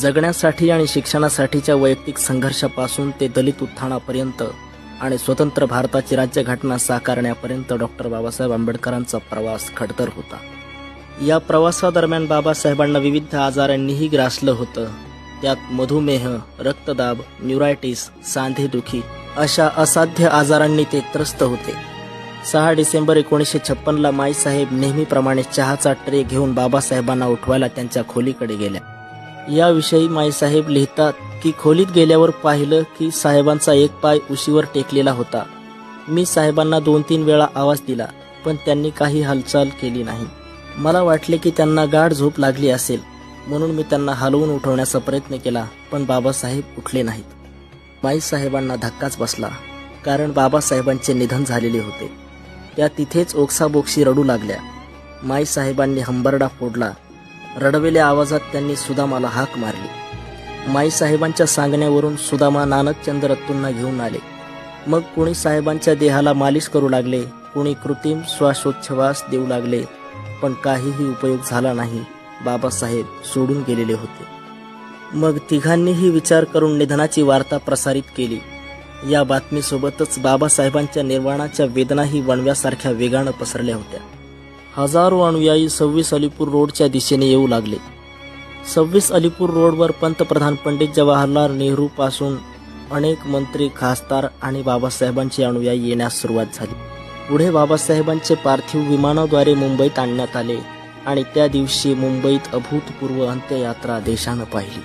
जगण्यासाठी आणि शिक्षणासाठीच्या वैयक्तिक संघर्षापासून ते दलित उत्थानापर्यंत आणि स्वतंत्र भारताची राज्यघटना साकारण्यापर्यंत डॉक्टर बाबासाहेब आंबेडकरांचा प्रवास खडतर होता. या प्रवासादरम्यान बाबासाहेबांना विविध आजारांनीही ग्रासलं होतं. त्यात मधुमेह रक्तदाब न्युरायटिस सांधेदुखी अशा असाध्य आजारांनी ते त्रस्त होते. सहा डिसेंबर एकोणीसशे छप्पनला माईसाहेब नेहमीप्रमाणे चहाचा ट्रे घेऊन बाबासाहेबांना उठवायला त्यांच्या खोलीकडे गेल्या. याविषयी माईसाहेब लिहितात की खोलीत गेल्यावर पाहिलं की साहेबांचा एक पाय उशीवर टेकलेला होता. मी साहेबांना दोन तीन वेळा आवाज दिला पण त्यांनी काही हालचाल केली नाही. मला वाटले की त्यांना गाढ झोप लागली असेल म्हणून मी त्यांना हलवून उठवण्याचा प्रयत्न केला पण बाबासाहेब उठले नाहीत. माईसाहेबांना धक्काच बसला कारण बाबासाहेबांचे निधन झालेले होते. त्या तिथेच ओक्साबोक्शी रडू लागल्या. माईसाहेबांनी हंबरडा फोडला रडवेल्या आवाजात त्यांनी सुदामाला हाक मारली. माईसाहेबांच्या सांगण्यावरून सुदामा नानकचंद रत्तूंना घेऊन आले. मग कुणी साहेबांच्या देहाला मालिश करू लागले कुणी कृत्रिम श्वासोच्छवास देऊ लागले पण काहीही उपयोग झाला नाही बाबासाहेब सोडून गेलेले होते. मग तिघांनीही विचार करून निधनाची वार्ता प्रसारित केली. या बातमीसोबतच बाबासाहेबांच्या निर्वाणाच्या वेदनाही वणव्यासारख्या वेगानं पसरल्या होत्या. हजारो अनुयायी सव्वीस अलीपूर रोडच्या दिशेने येऊ लागले. सव्वीस अलीपूर रोडवर पंतप्रधान पंडित जवाहरलाल नेहरू पासून अनेक मंत्री खासदार आणि बाबासाहेबांचे अनुयायी येण्यास सुरुवात झाली. पुढे बाबासाहेबांचे पार्थिव विमानाद्वारे मुंबईत आणण्यात आले आणि त्या दिवशी मुंबईत अभूतपूर्व अंत्ययात्रा देशानं पाहिली.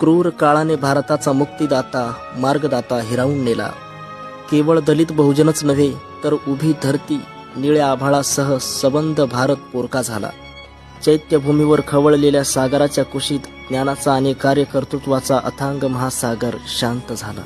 क्रूर काळाने भारताचा मुक्तीदाता मार्गदाता हिरावून नेला. केवळ दलित बहुजनच नव्हे तर उभी धरती निळ्या आभाळासह सबंध भारत पोरका झाला. चैत्यभूमीवर खवळलेल्या सागराच्या कुशीत ज्ञानाचा आणि कार्यकर्तृत्वाचा अथांग महासागर शांत झाला.